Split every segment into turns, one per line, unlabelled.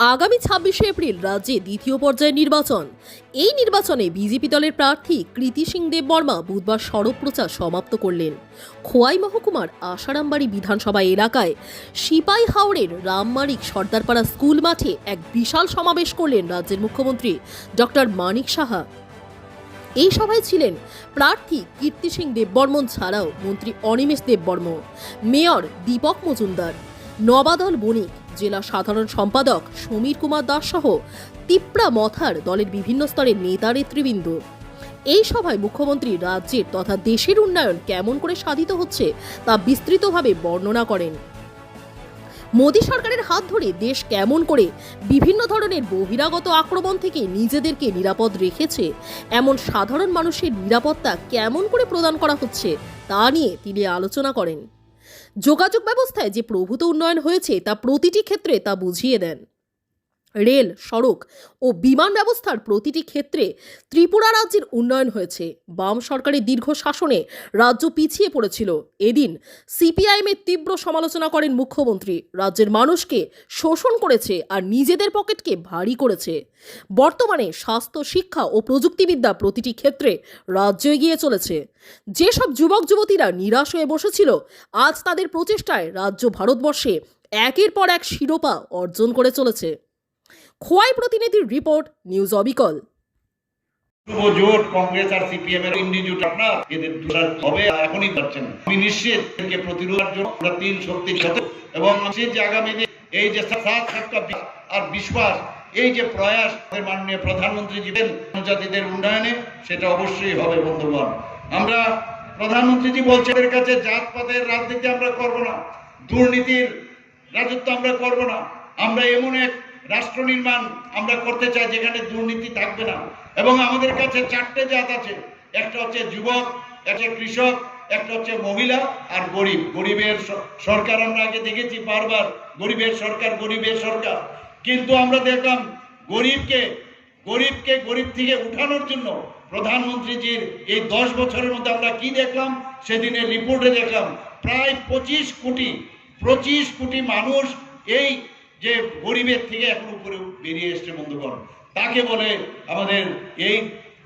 আগামী ছাব্বিশে এপ্রিল রাজ্যে দ্বিতীয় পর্যায়ের নির্বাচন। এই নির্বাচনে বিজেপি দলের প্রার্থী কৃতি সিং দেববর্মা বুধবার সড়ক প্রচার সমাপ্ত করলেন। খোয়াই মহকুমার আশারামবাড়ি বিধানসভা এলাকায় সিপাই হাওড়ের রামমারিক সর্দারপাড়া স্কুল মাঠে এক বিশাল সমাবেশ করলেন রাজ্যের মুখ্যমন্ত্রী ডক্টর মানিক সাহা। এই সভায় ছিলেন প্রার্থী কীর্তি সিং দেববর্মন ছাড়াও মন্ত্রী অনিমেষ দেববর্ম মেয়র দীপক মজুমদার, নবাদল বণিক জেলা সাধারণ সম্পাদক সমীর কুমার দাস সহ তিপ্রা মথার দলের বিভিন্ন স্তরের নেতা নেতৃবৃন্দ। এই সভায় মুখ্যমন্ত্রী রাজ্যের তথা দেশের উন্নয়ন কেমন করে সাধিত হচ্ছে তা বিস্তৃতভাবে বর্ণনা করেন। মোদী সরকারের হাত ধরে দেশ কেমন করে বিভিন্ন ধরনের বহিরাগত আক্রমণ থেকে নিজেদেরকে নিরাপদ রেখেছে, এমন সাধারণ মানুষের নিরাপত্তা কেমন করে প্রদান করা হচ্ছে তা নিয়ে তিনি আলোচনা করেন। যোগাযোগ ব্যবস্থায় যে প্রভূত উন্নয়ন হয়েছে তা প্রতিটি ক্ষেত্রে তা বুঝিয়ে দেন। রেল, সড়ক ও বিমান ব্যবস্থার প্রতিটি ক্ষেত্রে ত্রিপুরা রাজ্যের উন্নয়ন হয়েছে। বাম সরকারের দীর্ঘ শাসনে রাজ্য পিছিয়ে পড়েছিল। এদিন সিপিআইএমের তীব্র সমালোচনা করেন মুখ্যমন্ত্রী। রাজ্যের মানুষকে শোষণ করেছে আর নিজেদের পকেটকে ভারী করেছে। বর্তমানে স্বাস্থ্য, শিক্ষা ও প্রযুক্তিবিদ্যা প্রতিটি ক্ষেত্রে রাজ্য এগিয়ে চলেছে। যেসব যুবক, যুবতীরা নিরাশ হয়ে বসেছিল, আজ তাদের প্রচেষ্টায় রাজ্য ভারতবর্ষে একের পর এক শিরোপা অর্জন করে চলেছে। খোয়াই প্রতিনিধির রিপোর্ট, নিউজ অবিকল।
জোট, কংগ্রেস আর সিপিএম এর আপনার এদের হবে এখনই পাচ্ছেন। আমি নিশ্চিত প্রতিরোধের জন্য আমরা তিন সাথে এবং নিশ্চিত যে আগামী দিন এই যে সাত সাতটা আর বিশ্বাস, এই যে প্রয়াস মাননীয় প্রধানমন্ত্রী জীবেন জনজাতিদের উন্নয়নে সেটা অবশ্যই হবে বন্ধুগণ। আমরা প্রধানমন্ত্রীজি বলছেন, এদের কাছে জাতপাতের রাজনীতি আমরা করব না, দুর্নীতির রাজত্ব আমরা করব না। আমরা এমন এক রাষ্ট্র নির্মাণ আমরা করতে চাই যেখানে দুর্নীতি থাকবে না। এবং আমাদের কাছে চারটে জাত আছে। একটা হচ্ছে যুবক, একটা কৃষক, একটা হচ্ছে মহিলা আর গরিব। গরিবের সরকার আমরা আগে দেখেছি বারবার, গরিবের সরকার গরিবের সরকার। কিন্তু আমরা দেখলাম গরিবকে গরিবকে গরিব থেকে উঠানোর জন্য প্রধানমন্ত্রীজির এই দশ বছরের মধ্যে আমরা কি দেখলাম? সেদিনের রিপোর্টে দেখলাম প্রায় পঁচিশ কোটি পঁচিশ কোটি মানুষ এই যে গরিবের থেকে এখন উপরে বেরিয়ে এসছে বন্ধুগণ, তাকে বলে আমাদের এই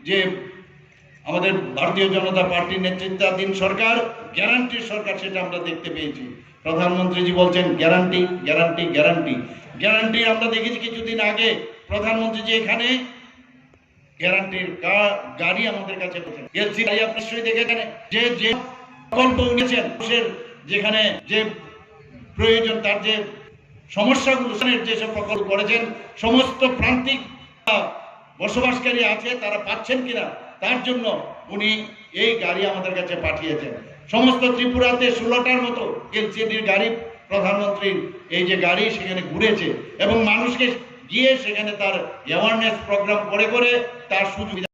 যে আমাদের ভারতীয় জনতা পার্টির নেতৃত্বাধীন সরকার গ্যারান্টির সরকার সেটা আমরা দেখতে পেয়েছি। প্রধানমন্ত্রীজি বলছেন গ্যারান্টি গ্যারান্টি গ্যারান্টি গ্যারান্টি আমরা দেখেছি কিছুদিন আগে, প্রধানমন্ত্রীজি এখানে গ্যারান্টির গাড়ি আমাদের কাছে এলসি গাড়ি আপনি নিশ্চয়ই দেখেছেন, যে যে প্রকল্প যেখানে যে প্রয়োজন, তার যে সমস্যাগুলো যেসব প্রকল্প করেছেন, সমস্ত প্রান্তিক বসবাসকারী আছে, তারা পাচ্ছেন কিনা, তার জন্য উনি এই গাড়ি আমাদের কাছে পাঠিয়েছেন। সমস্ত ত্রিপুরাতে ষোলোটার মতো এলসিডির গাড়ি প্রধানমন্ত্রীর এই যে গাড়ি সেখানে ঘুরেছে এবং মানুষকে গিয়ে সেখানে তার অ্যাওয়ারনেস প্রোগ্রাম করে করে তার সুযোগ